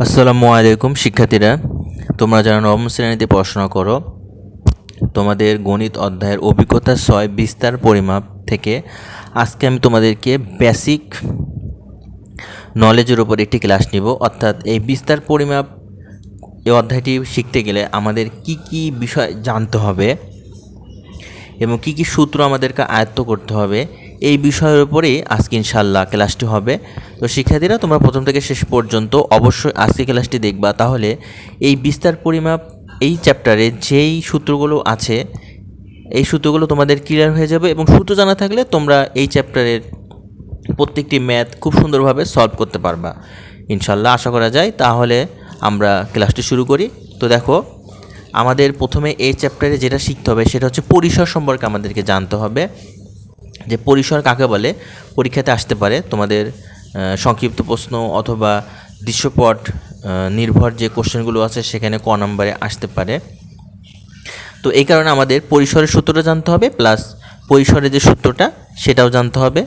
আসসালামু আলাইকুম, শিক্ষার্থীরা। তোমরা যারা নবম শ্রেণীতে পড়াশোনা করো, তোমাদের গণিত অধ্যায়ের অভিজ্ঞতা ছয় বিস্তার পরিমাপ থেকে আজকে আমি তোমাদেরকে বেসিক নলেজের উপর একটি ক্লাস নিব। অর্থাৎ এই বিস্তার পরিমাপ, এই অধ্যায়টি শিখতে গেলে আমাদের কি কি বিষয় জানতে হবে এবং কি কি সূত্র আমাদেরকে আয়ত্ত করতে হবে এই বিষয়ের উপরেই আজকে ইনশাল্লাহ ক্লাসটি হবে। তো শিক্ষার্থীরা, তোমরা প্রথম থেকে শেষ পর্যন্ত অবশ্যই আজকে ক্লাসটি দেখবা। তাহলে এই বিস্তার পরিমাপ এই চ্যাপ্টারে যেই সূত্রগুলো আছে, এই সূত্রগুলো তোমাদের ক্লিয়ার হয়ে যাবে এবং সূত্র জানা থাকলে তোমরা এই চ্যাপ্টারের প্রত্যেকটি ম্যাথ খুব সুন্দরভাবে সলভ করতে পারবা। ইনশাল্লাহ আশা করা যায়। তাহলে আমরা ক্লাসটি শুরু করি। তো দেখো, আমাদের প্রথমে এই চ্যাপ্টারে যেটা শিখতে হবে সেটা হচ্ছে পরিসর সম্পর্কে আমাদেরকে জানতে হবে। যে পরিসর কাকে বলে, পরীক্ষাতে আসতে পারে। তোমাদের সংক্ষিপ্ত প্রশ্ন অথবা দৃশ্যপট নির্ভর যে কোশ্চেনগুলো আছে সেখানে ক নম্বরে আসতে পারে। তো এই কারণে আমাদের পরিসরের সূত্রটা জানতে হবে, প্লাস পরিসরের যে সূত্রটা সেটাও জানতে হবে।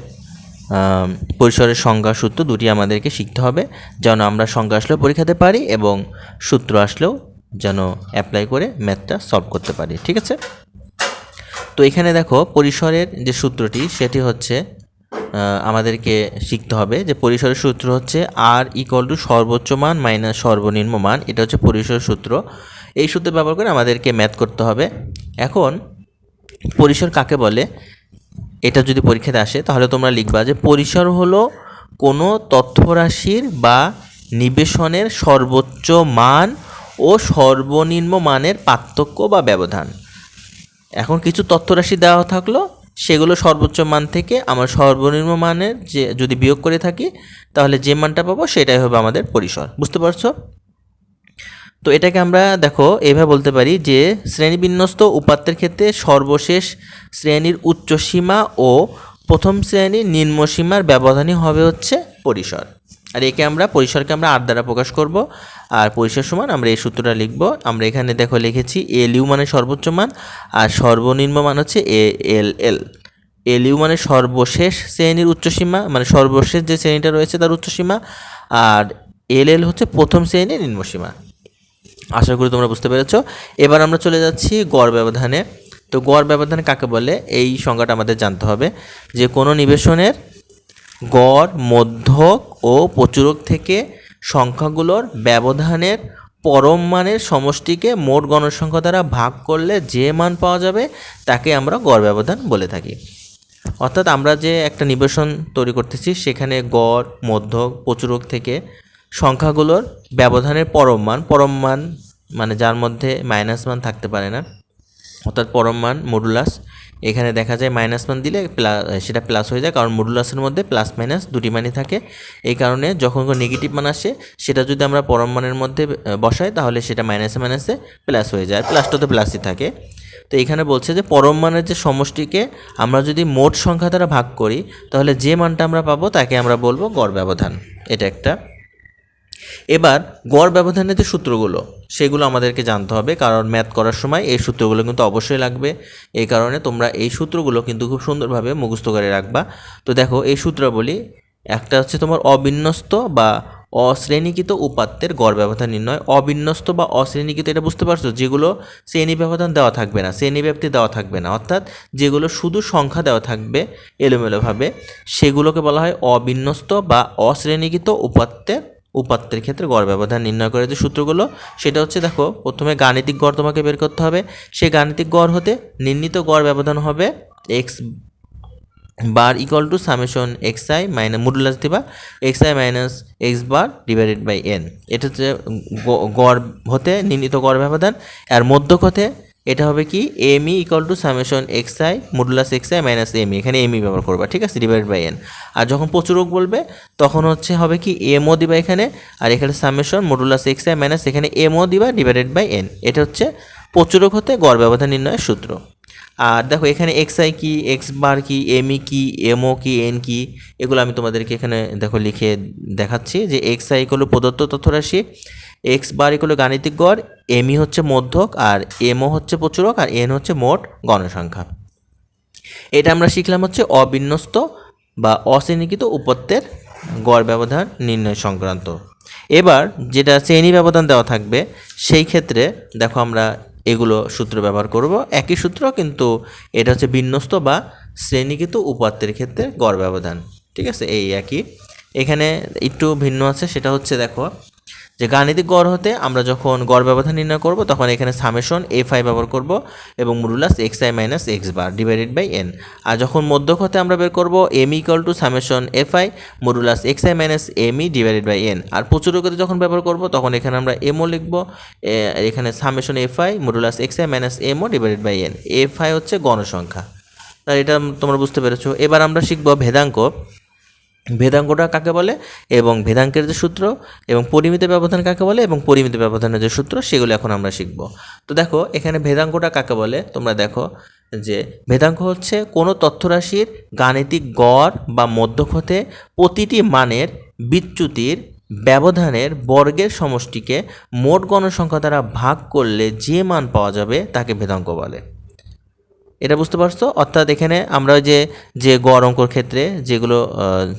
পরিসরের সংজ্ঞা সূত্র দুটি আমাদেরকে শিখতে হবে, যেন আমরা সংজ্ঞা আসলেও পরীক্ষাতে পারি এবং সূত্র আসলেও যেন অ্যাপ্লাই করে ম্যাথটা সলভ করতে পারি। ঠিক আছে? তো এখানে দেখো পরিসরের যে সূত্রটি, সেটি হচ্ছে আমাদেরকে শিখতে হবে যে পরিসরের সূত্র হচ্ছে আর ইকুয়াল টু সর্বোচ্চ মান মাইনাস সর্বনিম্ন মান। এটা হচ্ছে পরিসরের সূত্র। এই সূত্র ব্যবহার করে আমাদেরকে ম্যাথ করতে হবে। এখন, পরিসর কাকে বলে? এটা যদি পরীক্ষাতে আসে, তাহলে তোমরা লিখবা যে পরিসর হলো কোনো তথ্যরাশির বা নিবেশনের সর্বোচ্চ মান ও সর্বনিম্ন মানের পার্থক্য বা ব্যবধান। এখন কিছু তথ্যরাশি দেওয়া থাকল, সেগুলো সর্বোচ্চ মান থেকে আমার সর্বনিম্ন মানের যে, যদি বিয়োগ করে থাকি, তাহলে যে মানটা পাবো সেটাই হবে আমাদের পরিসর। বুঝতে পারছ? তো এটাকে আমরা দেখো, এভাবে বলতে পারি যে, শ্রেণীবিন্যস্ত উপাত্তের ক্ষেত্রে সর্বশেষ শ্রেণির উচ্চ সীমা ও প্রথম শ্রেণির নিম্ন সীমার ব্যবধানই হবে হচ্ছে পরিসর। আর একে আমরা পরিসরকে আমরা আর দ্বারা প্রকাশ করব। আর পরিসর সমান আমরা এই সূত্রটা লিখব। আমরা এখানে দেখো লিখেছি এল ইউ মানে সর্বোচ্চ মান আর সর্বনিম্ন মান হচ্ছে এ এল এল এল ইউ মানে সর্বশেষ শ্রেণির উচ্চসীমা মানে সর্বশেষ যে শ্রেণীটা রয়েছে তার উচ্চসীমা আর এল এল হচ্ছে প্রথম শ্রেণির নিম্নসীমা আশা করি তোমরা বুঝতে পেরেছ। এবার আমরা চলে যাচ্ছি গড় ব্যবধানে। তো গড় ব্যবধান কাকে বলে? এই সংজ্ঞাটা আমাদের জানতে হবে। যে কোনো নিবেশনের গড়, মধ্যক ও প্রচুরক থেকে সংখ্যাগুলোর ব্যবধানের পরম মানের সমষ্টিকে মোট গণসংখ্যা দ্বারা ভাগ করলে যে মান পাওয়া যাবে, তাকে আমরা গড় ব্যবধান বলে থাকি। অর্থাৎ আমরা যে একটা নিবেশন তৈরি করতেছি, সেখানে গড়, মধ্যক, প্রচুরক থেকে সংখ্যাগুলোর ব্যবধানের পরম মান পরম মান মানে যার মধ্যে মাইনাস মান থাকতে পারে না, অর্থাৎ পরম মান মডুলাস এখানে দেখা যায় মাইনাস মান দিলে প্লাস সেটা প্লাস হয়ে যায়, কারণ মডুলাসের মধ্যে প্লাস মাইনাস দুটি মানই থাকে। এই কারণে যখন কোনো নেগেটিভ মান আসে, সেটা যদি আমরা পরম মানের মধ্যে বসাই, তাহলে সেটা মাইনাসে মাইনাসে প্লাস হয়ে যায় প্লাসটা তো প্লাসই থাকে। তো এখানে বলছে যে, পরম মানের যে সমষ্টিকে আমরা যদি মোট সংখ্যা দ্বারা ভাগ করি, তাহলে যে মানটা আমরা পাবো, তাকে আমরা বলব গড় ব্যবধান। এটা একটা। এবার গড় ব্যবধানের যে সূত্রগুলো, সেগুলো আমাদেরকে জানতে হবে, কারণ ম্যাথ করার সময় এই সূত্রগুলো কিন্তু অবশ্যই লাগবে। এই কারণে তোমরা এই সূত্রগুলো কিন্তু খুব সুন্দরভাবে মুখস্থ করে রাখবা। তো দেখো, এই সূত্রাবলী, একটা হচ্ছে তোমার অবিন্যস্ত বা অশ্রেণীকৃত উপাত্তের গড় ব্যবধান নির্ণয়। অবিন্যস্ত বা অশ্রেণীকৃত, এটা বুঝতে পারছ? যেগুলো শ্রেণি ব্যবধান দেওয়া থাকবে না, শ্রেণি ব্যাপ্তি দেওয়া থাকবে না, অর্থাৎ যেগুলো শুধু সংখ্যা দেওয়া থাকবে এলোমেলোভাবে, সেগুলোকে বলা হয় অবিন্যস্ত বা অশ্রেণীকৃত উপাত্তের উপাত্তের ক্ষেত্রে গড় ব্যবধান নির্ণয় করে যে সূত্রগুলো, সেটা হচ্ছে দেখো, প্রথমে গাণিতিক গড় তোমাকে বের করতে হবে। সেই গাণিতিক গড় হতে নির্ণীত গড় ব্যবধান হবে X bar equal to summation X I minus modulus দিবা X I minus X bar divided by N এটা হচ্ছে গড় হতে নির্ণীত গড় ব্যবধান। আর মধ্যক হতে এটা হবে কি? M E equal to summation X I modulus X I minus M এখানে এম ই ব্যবহার করবা, ঠিক আছে? ডিভাইড বাই এন আর যখন প্রচুরক বলবে, তখন হচ্ছে হবে কি? এমও দিবা এখানে, আর এখানে summation modulus X I minus এখানে এমও দিবা ডিভাইডেড বাই এন এটা হচ্ছে প্রচুরক হতে গড় ব্যবধান নির্ণয়ের সূত্র। আর দেখো, এখানে এক্স আই কি এক্স বার কি এম ই কি এমও কি এন কি, এগুলো আমি তোমাদেরকে এখানে দেখো লিখে দেখাচ্ছি যে এক্স আই হলো প্রদত্ত তথ্যরাশি এক্স বার হলো গাণিতিক গড় এম ই হচ্ছে মধ্যক আর এমও হচ্ছে প্রচুরক আর এন হচ্ছে মোট গণসংখ্যা। এটা আমরা শিখলাম হচ্ছে অবিন্যস্ত বা অশ্রেণীকৃত উপত্যের গড় ব্যবধান নির্ণয় সংক্রান্ত। এবার যেটা শ্রেণি ব্যবধান দেওয়া থাকবে, সেই ক্ষেত্রে দেখো আমরা এগুলো সূত্র ব্যবহার করব। একই সূত্র, কিন্তু এটা হচ্ছে বিন্যস্ত বা শ্রেণীকৃত উপাত্তের ক্ষেত্রে গড় ব্যবধান। ঠিক আছে? এই একই। এখানে একটু ভিন্ন আছে, সেটা হচ্ছে দেখো যে গাণিতিক গড় হতে আমরা যখন গড় ব্যবধান নির্ণয় করব, তখন এখানে সামেশন এফ আই ব্যবহার করব এবং modulus X I minus X bar divided by N আর যখন মধ্যক হতে আমরা বের করব M equal to summation F I modulus X I minus M E divided by N আর প্রচুরকতে যখন ব্যবহার করব, তখন এখানে আমরা এমও লিখব এখানে summation F I modulus X I minus M O divided by N F I হচ্ছে গণসংখ্যা। তাই এটা তোমরা বুঝতে পেরেছ। এবার আমরা শিখব ভেদাঙ্ক। ভেদাঙ্কটা কাকে বলে? এবং ভেদাঙ্কের যে সূত্র এবং পরিমিত ব্যবধান কাকে বলে? এবং পরিমিত ব্যবধানের যে সূত্র, সেগুলো এখন আমরা শিখব। তো দেখো, এখানে ভেদাঙ্কটা কাকে বলে? তোমরা দেখো যে ভেদাঙ্ক হচ্ছে কোনো তথ্যরাশির গাণিতিক গড় বা মধ্যক হতে প্রতিটি মানের বিচ্যুতির ব্যবধানের বর্গের সমষ্টিকে মোট গণসংখ্যা দ্বারা ভাগ করলে যে মান পাওয়া যাবে, তাকে ভেদাঙ্ক বলে। এটা বুঝতে পারছ? অর্থাৎ এখানে আমরা যে যে গড় অঙ্কর ক্ষেত্রে যেগুলো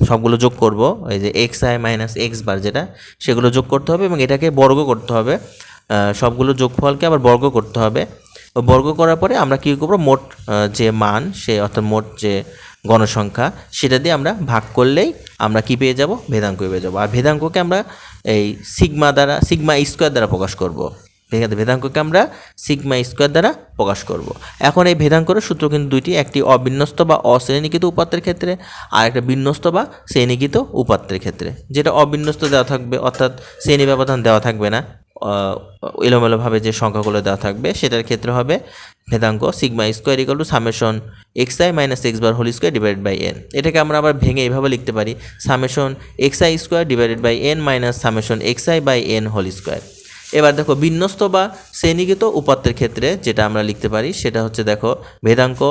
সবগুলো যোগ করব, এই যে X I minus X bar যেটা, সেগুলো যোগ করতে হবে এবং এটাকে বর্গ করতে হবে। সবগুলো যোগফলকে আবার বর্গ করতে হবে। বর্গ করার পরে আমরা কী করব? মোট যে মান, সে অর্থাৎ মোট যে গণসংখ্যা, সেটা দিয়ে আমরা ভাগ করলেই আমরা কি পেয়ে যাব? ভেদাঙ্ক পেয়ে যাব। আর ভেদাঙ্ককে আমরা এই সিগমা দ্বারা সিগমা স্কোয়ার দ্বারা প্রকাশ করব। ভেদাঙ্ককে আমরা সিগমা স্কোয়ার দ্বারা প্রকাশ করব। এখন এই ভেদাঙ্কর সূত্র কিন্তু দুইটি, একটি অবিন্যস্ত বা অশ্রেণীকৃত উপাত্তের ক্ষেত্রে আর একটা বিন্যস্ত বা শ্রেণীকৃত উপাত্তের ক্ষেত্রে। যেটা অবিন্যস্ত দেওয়া থাকবে, অর্থাৎ শ্রেণি ব্যবধান দেওয়া থাকবে না এলোমেলোভাবে যে সংখ্যাগুলো দেওয়া থাকবে, সেটার ক্ষেত্রে হবে ভেদাঙ্ক sigma square equal to summation X I minus X bar whole square divide by N এটাকে আমরা আবার ভেঙে এইভাবে লিখতে পারি summation X I square divided by N minus summation X I by N whole square এবার দেখো বিন্যস্ত বা শ্রেণীগত উপাত্তের ক্ষেত্রে যেটা আমরা লিখতে পারি, সেটা হচ্ছে দেখো ভেদাঙ্ক,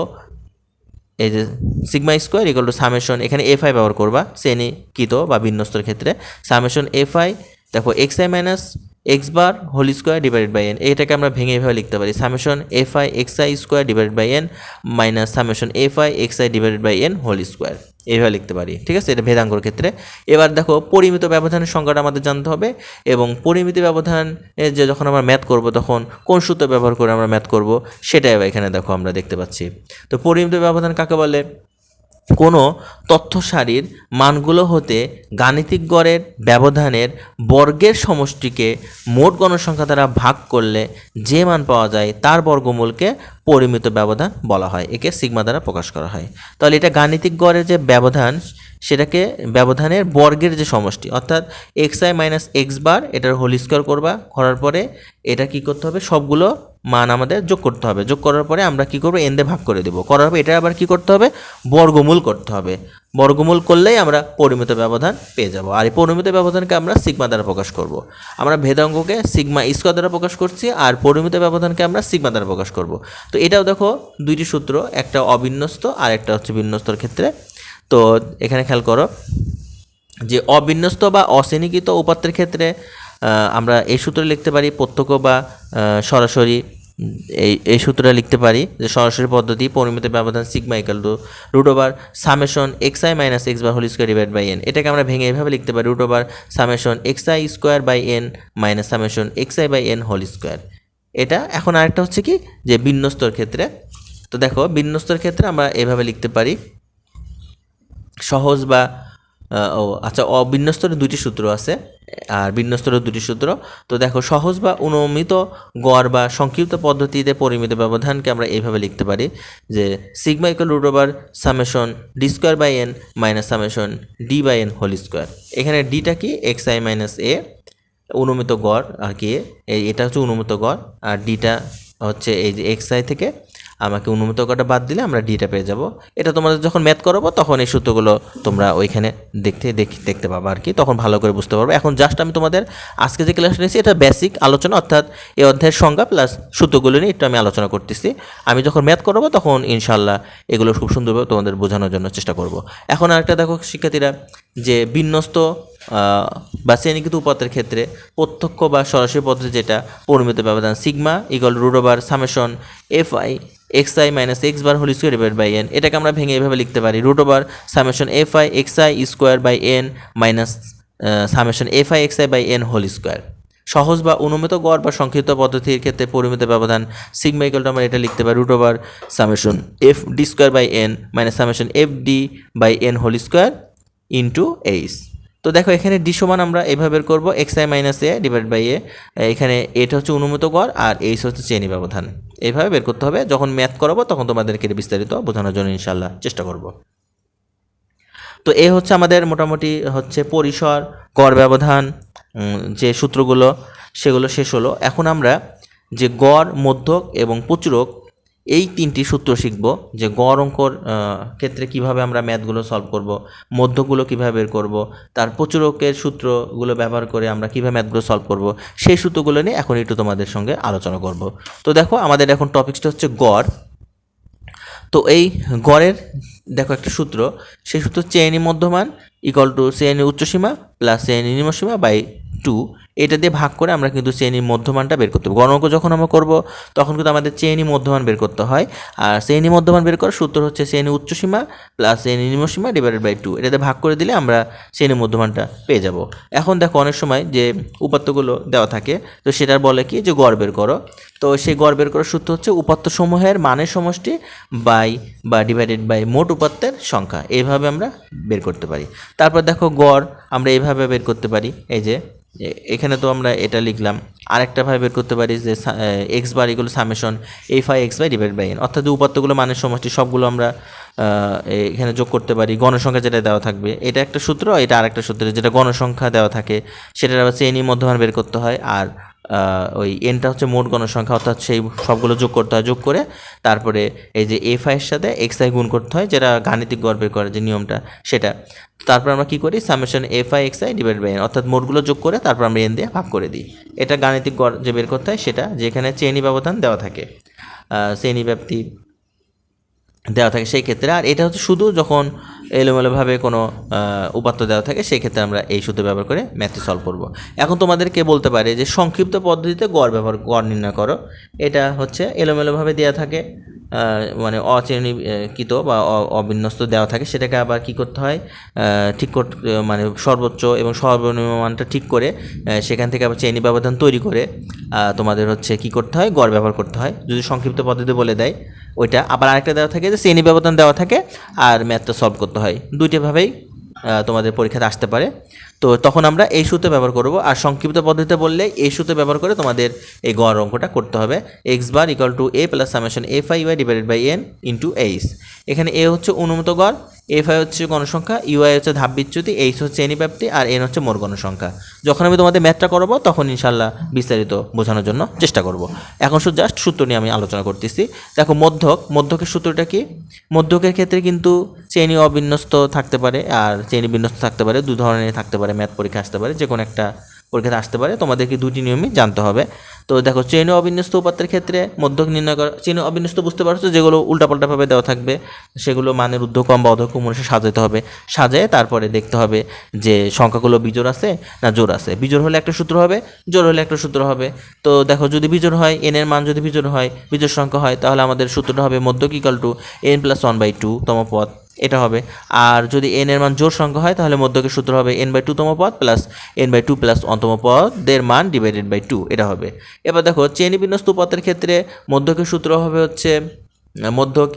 এই যে sigma square equal to summation এখানে এফ আই ব্যবহার করবা, শ্রেণীকৃত বা বিন্যস্তর ক্ষেত্রে। সামেশন এফ আই দেখো X I minus X bar whole square divided by N এটাকে আমরা ভেঙে এভাবে লিখতে পারি। Summation F I X I square divided by N minus summation F I X I divided by N whole square এইভাবে লিখতে পারি, ঠিক আছে? এটা ভেদাঙ্গর ক্ষেত্রে। এবার দেখো, পরিমিত ব্যবধানের সংখ্যাটা আমাদের জানতে হবে এবং পরিমিত ব্যবধান যে যখন আমরা ম্যাথ করব, তখন কোন সূত্র ব্যবহার করে আমরা ম্যাথ করব, সেটাই এখানে দেখো আমরা দেখতে পাচ্ছি। তো পরিমিত ব্যবধান কাকে বলে? কোনো তথ্য সারির মানগুলো হতে গাণিতিক গড়ের ব্যবধানের বর্গের সমষ্টিকে মোট গণসংখ্যা দ্বারা ভাগ করলে যে মান পাওয়া যায় তার বর্গমূলকে পরিমিত ব্যবধান বলা হয়, একে সিগমা দ্বারা প্রকাশ করা হয়। তাহলে এটা গাণিতিক গড়ের যে ব্যবধান, সেটাকে ব্যবধানের বর্গের যে সমষ্টি, অর্থাৎ X I minus X bar এটার হোল স্কোয়ার করবা, করার পরে এটা কি করতে হবে? সবগুলো মান আমাদের যোগ করতে হবে। যোগ করার পরে আমরা কি করব? এন দিয়ে ভাগ করে দেবো। করার পরে এটা আবার কি করতে হবে? বর্গমূল করতে হবে। বর্গমূল করলেই আমরা পরিমিত ব্যবধান পেয়ে যাব। আর এই পরিমিত ব্যবধানকে আমরা সিগমা দ্বারা প্রকাশ করব। আমরা ভেদাঙ্গকে সিগমা স্কোয়ার দ্বারা প্রকাশ করছি, আর পরিমিত ব্যবধানকে আমরা সিগমা দ্বারা প্রকাশ করব। তো এটাও দেখো, দুইটি সূত্র, একটা অবিন্যস্ত আর একটা হচ্ছে বিন্যস্তর ক্ষেত্রে। তো এখানে খেয়াল করো যে অবিন্যস্ত বা অশ্রেণীকৃত উপাত্তের ক্ষেত্রে আমরা এই সূত্রে লিখতে পারি প্রত্যক্ষ বা সরাসরি। এই এই সূত্রটা লিখতে পারি যে সরাসরি পদ্ধতি পরিমিত ব্যবধান sigma equal to root over summation X I minus X bar whole square divide by N এটাকে আমরা ভেঙে এভাবে লিখতে পারি root over summation X I square by N minus summation X I by N whole square এটা এখন আরেকটা হচ্ছে কি? যে বিন্যস্তর ক্ষেত্রে। তো দেখো, বিন্যস্তর ক্ষেত্রে আমরা এভাবে লিখতে পারি, সহজ বা ও আচ্ছা অবিন্যস্তরের দুটি সূত্র আছে, আর বিন্যস্তরের দুটি সূত্র। তো দেখো, সহজ বা অনুমিত গড় বা সংক্ষিপ্ত পদ্ধতিতে পরিমিত ব্যবধানকে আমরা এইভাবে লিখতে পারি যে sigma equal root over summation d square by n minus summation d by n whole square এখানে ডিটা কি? এক্স আই মাইনাস এ অনুমিত গড় আর কি এটা হচ্ছে অনুমিত গড়, আর ডিটা হচ্ছে এই যে এক্স আই থেকে আমাকে অনুমিত করাটা বাদ দিলে আমরা ডিটা পেয়ে যাব। এটা তোমাদের যখন ম্যাথ করাবো, তখন এই সূত্রগুলো তোমরা ওইখানে দেখতে দেখতে পাবো আর কি। তখন ভালো করে বুঝতে পারবে। এখন জাস্ট আমি তোমাদের আজকে যে ক্লাসটা নিয়েছি, এটা বেসিক আলোচনা, অর্থাৎ এই অধ্যায়ের সংজ্ঞা প্লাস সূত্রগুলো নিয়ে একটু আমি আলোচনা করতেছি। আমি যখন ম্যাথ করাবো, তখন ইনশাল্লাহ এগুলো খুব সুন্দরভাবে তোমাদের বোঝানোর জন্য চেষ্টা করব। এখন আরেকটা দেখো শিক্ষার্থীরা, যে বিন্যস্ত বা শ্রেণীকৃত উপাত্তের ক্ষেত্রে প্রত্যক্ষ বা সরাসরি পদ্ধতি যেটা পরিমিত ব্যবধান sigma equal over summation F I X I minus X bar whole square divide by N এটাকে আমরা ভেঙে এভাবে লিখতে পারি root over summation F I X I square by N minus summation F I X I by N whole square সহজ বা অনুমিত গড় বা সংক্ষিপ্ত পদ্ধতির ক্ষেত্রে পরিমিত ব্যবধান সিগমা ইকুয়াল টু আমরা এটা লিখতে পারি root over summation F D square by N minus summation F D by N whole square into H তো দেখো, এখানে ডি সমান আমরা এভাবে করব X I minus A divide by A এখানে এটা হচ্ছে অনুমিত গড় আর এইস হচ্ছে চেনি ব্যবধান এইভাবে বের করতে হবে, যখন ম্যাথ করাবো তখন তোমাদেরকে বিস্তারিত বোঝানোর জন্য ইনশাল্লাহ চেষ্টা করব। তো এ হচ্ছে আমাদের মোটামুটি হচ্ছে পরিসর, কর ব্যবধান যে সূত্রগুলো, সেগুলো শেষ হলো। এখন আমরা যে গড়, মধ্যক এবং প্রচুরক এই তিনটি সূত্র শিখব যে গড় অঙ্কর ক্ষেত্রে কীভাবে আমরা ম্যাথগুলো সলভ করব, মধ্যগুলো কীভাবে বের করব, তার প্রচুরকের সূত্রগুলো ব্যবহার করে আমরা কীভাবে ম্যাথগুলো সলভ করব, সেই সূত্রগুলো নিয়ে এখন একটু তোমাদের সঙ্গে আলোচনা করব। তো দেখো আমাদের এখন টপিকসটা হচ্ছে গড়। তো এই গড়ের, দেখো একটা সূত্র, সেই সূত্র চেনি মধ্যমান ইকুয়াল টু চেনি উচ্চসীমা প্লাস চেনি নিম্নসীমা বাই টু এটা দিয়ে ভাগ করে আমরা কিন্তু চেনি মধ্যমানটা বের করতে হবে গণক যখন আমরা করব, তখন কিন্তু আমাদের চেনি মধ্যমান বের করতে হয়। আর চেনি মধ্যমান বের করার সূত্র হচ্ছে চেনি উচ্চসীমা প্লাস চেনি নিম্নসীমা ডিভাইডেড বাই টু এটাতে ভাগ করে দিলে আমরা চেনি মধ্যমানটা পেয়ে যাব। এখন দেখো অনেক সময় যে উপাত্তগুলো দেওয়া থাকে, তো সেটার বলে কি যে গড় বের করো। তো সেই গড় বের করার সূত্র হচ্ছে উপাত্তসমূহের মানের সমষ্টি বাই বা ডিভাইডেড বাই মোট উপাত্তের সংখ্যা। এইভাবে আমরা বের করতে পারি। তারপর দেখো গড়, আমরা এইভাবে বের করতে পারি। এই যে এখানে তো আমরা এটা লিখলাম। আরেকটাভাবে বের করতে পারি যে এক্স বার এগুলো summation F I X by divide by N অর্থাৎ উপাত্তগুলো মানের সমষ্টি, সবগুলো আমরা এখানে যোগ করতে পারি। গণসংখ্যা যেটা দেওয়া থাকবে, এটা একটা সূত্র, এটা আরেকটা সূত্র যেটা গণসংখ্যা দেওয়া থাকে, সেটার আবার চেনি মধ্যমান বের করতে হয়। আর ওই এনটা হচ্ছে মোট গণসংখ্যা অর্থাৎ সেই সবগুলো যোগ করতে হয়, যোগ করে তারপরে এই যে এফ আইয়ের সাথে এক্স আই গুণ করতে হয়, যেটা গাণিতিক গড় বের করার যে নিয়মটা, সেটা। তারপর আমরা কি করি? Summation F I X I divide by N অর্থাৎ মোটগুলো যোগ করে তারপর আমরা এন দিয়ে ভাগ করে দিই। এটা গাণিতিক গড় যে বের করতে হয়, সেটা যেখানে চেনি ব্যবধান দেওয়া থাকে শ্রেণি ব্যাপ্তি দেওয়া থাকে, সেই ক্ষেত্রে। আর এটা হচ্ছে শুধু যখন এলোমেলোভাবে কোনো উপাত্ত দেওয়া থাকে সেই ক্ষেত্রে আমরা এই সূত্র ব্যবহার করে ম্যাথটি সলভ করব। এখন তোমাদেরকে বলতে পারে যে সংক্ষিপ্ত পদ্ধতিতে গড় ব্যবহার, গড় নির্ণয় করো। এটা হচ্ছে এলোমেলোভাবে দেওয়া থাকে মানে অচেনিকৃত বা অবিন্যস্ত দেওয়া থাকে। সেটাকে আবার কি করতে হয়? ঠিক করতে মানে সর্বোচ্চ এবং সর্বনিম্ন মানটা ঠিক করে সেখান থেকে আবার চেনি ব্যবধান তৈরি করে তোমাদের হচ্ছে কি করতে হয়? গড় ব্যবহার করতে হয়। যদি সংক্ষিপ্ত পদ্ধতি বলে দেয়, ওইটা আবার আরেকটা দেওয়া থাকে যে শ্রেণি ব্যবধান দেওয়া থাকে, আর ম্যাথটা সলভ করতে হয়। দুইটাভাবেই তোমাদের পরীক্ষাতে আসতে পারে। তো তখন আমরা এই সূত্র ব্যবহার করব। আর সংক্ষিপ্ত পদ্ধতিতে বললে এই সূত্র ব্যবহার করে তোমাদের এই গড় অঙ্কটা করতে হবে। X bar equal to A plus summation F I Y divided by N into H এখানে এ হচ্ছে অনুমত গড় এফ আই হচ্ছে গণসংখ্যা ইউআই হচ্ছে ধাপ বিচ্যুতি এইচ হচ্ছে ব্যাপ্তি আর এন হচ্ছে মোর গণসংখ্যা। যখন আমি তোমাদের ম্যাথটা করব, তখন ইনশাল্লাহ বিস্তারিত বোঝানোর জন্য চেষ্টা করব। এখন শুধু জাস্ট সূত্র নিয়ে আমি আলোচনা করতেছি। দেখো, মধ্যক, মধ্যকের সূত্রটা কি? মধ্যকের ক্ষেত্রে কিন্তু চেনি অবিন্যস্ত থাকতে পারে, আর চেনি বিন্যস্ত থাকতে পারে, দু ধরনের থাকতে পারে ম্যাথ পরীক্ষা আসতে পারে যে কোনো একটা পরীক্ষাতে আসতে পারে। তোমাদেরকে দুটি নিয়মই জানতে হবে। তো দেখো চেন অবিন্যস্ত উপাত্তের ক্ষেত্রে মধ্যক নির্ণয় করা চেন অবিন্যস্ত বুঝতে পারছ, যেগুলো উল্টাপাল্টাভাবে দেওয়া থাকবে, সেগুলো মানের ঊর্ধ্ব কম বা অধক্ষ অনুসারে সাজাতে হবে। সাজায় তারপরে দেখতে হবে যে সংখ্যাগুলো বিজোড় আছে না জোর আছে। বিজোড় হলে একটা সূত্র হবে জোর হলে একটা সূত্র হবে। তো দেখো, যদি বিজোড় হয় এন এর মান যদি বিজোড় হয়, বিজোড় সংখ্যা হয়, তাহলে আমাদের সূত্রটা হবে মধ্যক equal to N plus one by two তম পদ। এটা হবে। আর যদি এন এর মান জোর সংখ্যা হয়, তাহলে মধ্যকের সূত্র হবে এন বাই টু তম পদ plus N by two plus অন্তম পদের মান ডিভাইডেড বাই টু এটা হবে। এবার দেখো চেনি বিন্যস্ত উপাত্তের ক্ষেত্রে মধ্যকের সূত্র হবে হচ্ছে মধ্যক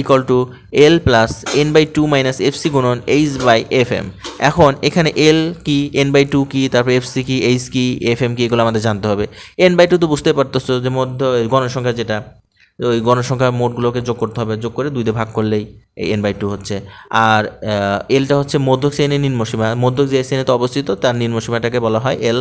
equal to L plus N by two minus F C গুণন এইচ বাই এফ এম এখন এখানে এল কি এন বাই টু কি, তারপর এফ সি কি এইচ কি এফ এম কি, এগুলো আমাদের জানতে হবে। এন বাই টু তো বুঝতে পারতেছো যে মধ্য গণসংখ্যা যেটা ওই গণসংখ্যার মোটগুলোকে যোগ করতে হবে, যোগ করে দুই দিয়ে ভাগ করলেই এই এন বাই টু হচ্ছে। আর এলটা হচ্ছে মধ্যক শ্রেণির নিম্নসীমা মধ্যক যে শ্রেণীতে অবস্থিত তার নিম্নসীমাটাকে বলা হয় এল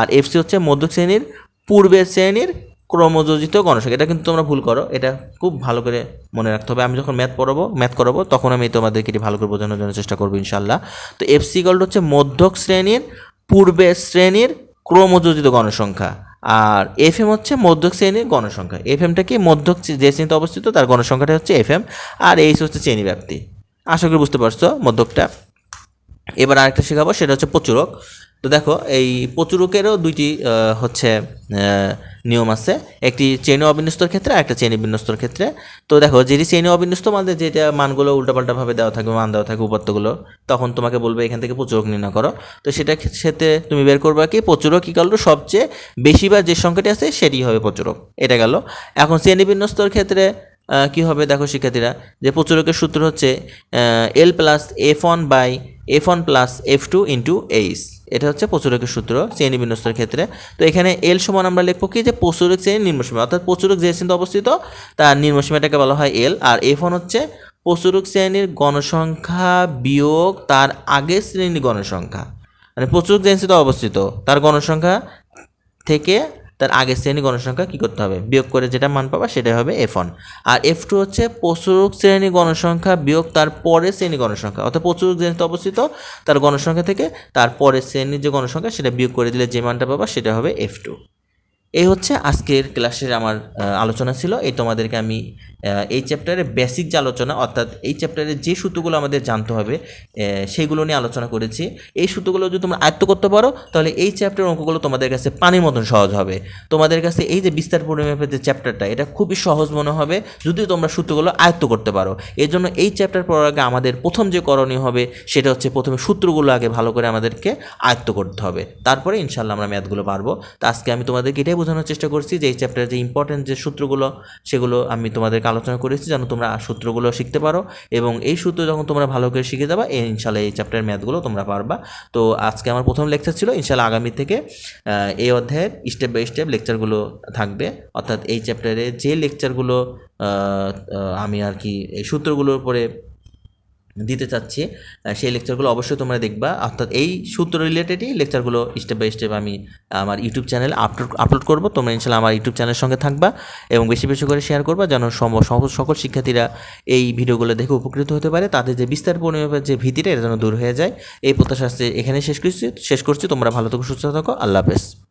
আর এফসি হচ্ছে মধ্যক শ্রেণির পূর্বের শ্রেণির ক্রমযোজিত গণসংখ্যা। এটা কিন্তু তোমরা ভুল করো, এটা খুব ভালো করে মনে রাখতে হবে। আমি যখন ম্যাথ পড়াবো ম্যাথ করাবো, তখন আমি তোমাদেরকে এটি ভালো করে বোঝানোর জন্য চেষ্টা করব ইনশাল্লাহ তো এফসি গল্ড হচ্ছে মধ্যক শ্রেণির পূর্বের শ্রেণির ক্রমযোজিত গণসংখ্যা। আর এফ এম হচ্ছে মধ্যক শ্রেণির গণসংখ্যা। এফ এমটা কি? মধ্যক যে শ্রেণীতে অবস্থিত, তার গণসংখ্যাটা হচ্ছে এফ এম আর এইচ হচ্ছে শ্রেণি ব্যাপ্তি। আশা করি বুঝতে পারছ মধ্যকটা। এবার আরেকটা শেখাবো, সেটা হচ্ছে প্রচুরক। তো দেখো, এই প্রচুরকেরও দুইটি হচ্ছে নিয়ম আছে। একটি চেনে অবিন্যস্তর ক্ষেত্রে আর একটা চেনে বিন্যস্তর ক্ষেত্রে। তো দেখো যেটি চেনে অবিন্যস্ত মানে যেটা মানগুলো উল্টাপাল্টাভাবে দেওয়া থাকবে, মান দেওয়া থাকবে উপাত্তগুলো তখন তোমাকে বলবে এখান থেকে প্রচুরক নির্ণয় করো। তো সেটা ক্ষেত্রে তুমি বের করবে কি, প্রচুরক কী করল? সবচেয়ে বেশি বা যে সংখ্যাটি আছে, সেটি হবে প্রচুরক। এটা গেল। এখন শ্রেণি বিন্যস্তর ক্ষেত্রে কি হবে? দেখো শিক্ষার্থীরা, যে প্রচুরকের সূত্র হচ্ছে L plus F one by F one plus F two into H এটা হচ্ছে প্রচুরকের সূত্র, শ্রেণি বিন্যস্তর ক্ষেত্রে। তো এখানে এল সমান আমরা লিখব কি? যে প্রচুরক শ্রেণি নিম্নসীমা অর্থাৎ প্রচুরক যে শ্রেণীতে অবস্থিত, তার নিম্নসীমাটাকে বলা হয় এল আর এফ ওয়ান হচ্ছে প্রচুরক শ্রেণির গণসংখ্যা বিয়োগ তার আগের শ্রেণির গণসংখ্যা। মানে প্রচুরক যে শ্রেণীতে অবস্থিত, তার গণসংখ্যা থেকে তার আগের শ্রেণি গণসংখ্যা কী করতে হবে? বিয়োগ করে যেটা মান পাবা সেটাই হবে এফ ওয়ান আর এফ টু হচ্ছে প্রচুরক শ্রেণি গণসংখ্যা বিয়োগ তার পরের শ্রেণি গণসংখ্যা। অর্থাৎ প্রচুরক শ্রেণীতে অবস্থিত, তার গণসংখ্যা থেকে তার পরের শ্রেণির যে গণসংখ্যা সেটা বিয়োগ করে দিলে যে মানটা পাবা সেটা হবে এফ টু এই হচ্ছে আজকের ক্লাসের আমার আলোচনা ছিল। এই তোমাদেরকে আমি এই চ্যাপ্টারে বেসিক যে আলোচনা, অর্থাৎ এই চ্যাপ্টারে যে সূত্রগুলো আমাদের জানতে হবে সেইগুলো নিয়ে আলোচনা করেছি। এই সূত্রগুলো যদি তোমরা আয়ত্ত করতে পারো, তাহলে এই চ্যাপ্টার অঙ্কগুলো তোমাদের কাছে পানির মতন সহজ হবে। তোমাদের কাছে এই যে বিস্তার পরিমাপের যে চ্যাপ্টারটা এটা খুবই সহজ মনে হবে, যদি তোমরা সূত্রগুলো আয়ত্ত করতে পারো। এর জন্য এই চ্যাপ্টার পড়ার আগে আমাদের প্রথম যে করণীয় হবে, সেটা হচ্ছে প্রথমে সূত্রগুলো আগে ভালো করে আমাদেরকে আয়ত্ত করতে হবে। তারপরে ইনশাল্লাহ আমরা ম্যাথগুলো পারব। তো আজকে আমি তোমাদেরকে এটাই বোঝানোর চেষ্টা করছি যে এই চ্যাপ্টারের যে ইম্পর্টেন্ট যে সূত্রগুলো, সেগুলো আমি তোমাদেরকে আলোচনা করেছি যেন তোমরা সূত্রগুলো শিখতে পারো এবং এই সূত্র যখন তোমরা ভালো করে শিখে যাবা এই ইনশাল্লাহ এই চ্যাপ্টারের ম্যাথগুলো তোমরা পারবা। তো আজকে আমার প্রথম লেকচার ছিল ইনশাল্লাহ আগামী থেকে এই অধ্যায়ের স্টেপ বাই স্টেপ লেকচারগুলো থাকবে। অর্থাৎ এই চ্যাপ্টারে যে লেকচারগুলো আমি আর কি এই সূত্রগুলোর উপরে দিতে চাচ্ছি সেই লেকচারগুলো অবশ্যই তোমরা দেখবা। অর্থাৎ এই সূত্র রিলেটেডই লেকচারগুলো স্টেপ বাই স্টেপ আমি আমার ইউটিউব চ্যানেলে আপলোড আপলোড করব। তোমরা ইনশাল্লাহ আমার ইউটিউব চ্যানেলের সঙ্গে থাকবা এবং বেশি বেশি করে শেয়ার করবা যেন সকল শিক্ষার্থীরা এই ভিডিওগুলো দেখে উপকৃত হতে পারে। তাদের যে বিস্তার পরিমাপের যে ভীতিটা, এটা যেন দূর হয়ে যায়। এই প্রত্যাশা এখানে শেষ করছি শেষ করছি। তোমরা ভালো থাকো, সুস্থ থাকো। আল্লাহ হাফেজ।